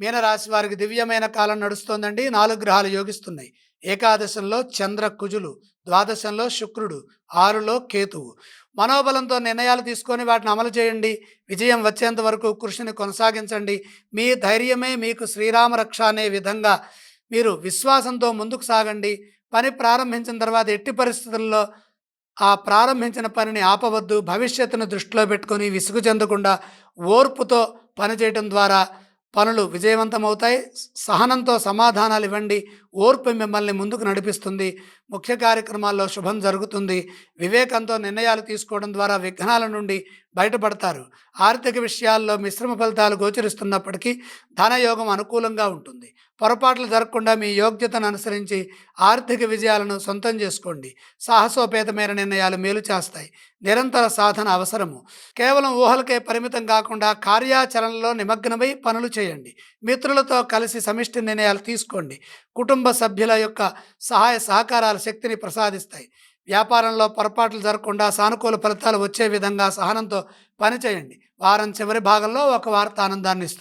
మీనరాశి వారికి దివ్యమైన కాలం నడుస్తోందండి. నాలుగు గ్రహాలు యోగిస్తున్నాయి. ఏకాదశంలో చంద్ర కుజులు ద్వాదశంలో శుక్రుడు ఆరులో కేతువు. మనోబలంతో నిర్ణయాలు తీసుకొని వాటిని అమలు చేయండి. విజయం వచ్చేంత వరకు కృషిని కొనసాగించండి. మీ ధైర్యమే మీకు శ్రీరామ రక్ష అనే విధంగా మీరు విశ్వాసంతో ముందుకు సాగండి. పని ప్రారంభించిన తర్వాత ఎట్టి పరిస్థితుల్లో ఆ ప్రారంభించిన పనిని ఆపవద్దు. భవిష్యత్తును దృష్టిలో పెట్టుకొని విసుగు చెందకుండా ఓర్పుతో పనిచేయటం ద్వారా పనులు విజయవంతమవుతాయి. సహనంతో సమాధానాలు ఇవ్వండి. ఓర్పు మిమ్మల్ని ముందుకు నడిపిస్తుంది. ముఖ్య కార్యక్రమాల్లో శుభం జరుగుతుంది. వివేకంతో నిర్ణయాలు తీసుకోవడం ద్వారా విఘ్నాల నుండి బయటపడతారు. ఆర్థిక విషయాల్లో మిశ్రమ ఫలితాలు గోచరిస్తున్నప్పటికీ ధనయోగం అనుకూలంగా ఉంటుంది. పొరపాట్లు జరగకుండా మీ యోగ్యతను అనుసరించి ఆర్థిక విజయాలను సొంతం చేసుకోండి. సాహసోపేతమైన నిర్ణయాలు మేలు చేస్తాయి. నిరంతర సాధన అవసరము. కేవలం ఊహలకే పరిమితం కాకుండా కార్యాచరణలో నిమగ్నమై పనులు చేయండి. మిత్రులతో కలిసి సమిష్టి నిర్ణయాలు తీసుకోండి. కుటుంబ సభ్యుల యొక్క సహాయ సహకారాల శక్తిని ప్రసాదిస్తాయి. వ్యాపారంలో పొరపాట్లు జరగకుండా సానుకూల ఫలితాలు వచ్చే విధంగా సహనంతో పనిచేయండి. వారం చివరి భాగంలో ఒక వార్త ఆనందాన్ని ఇస్తుంది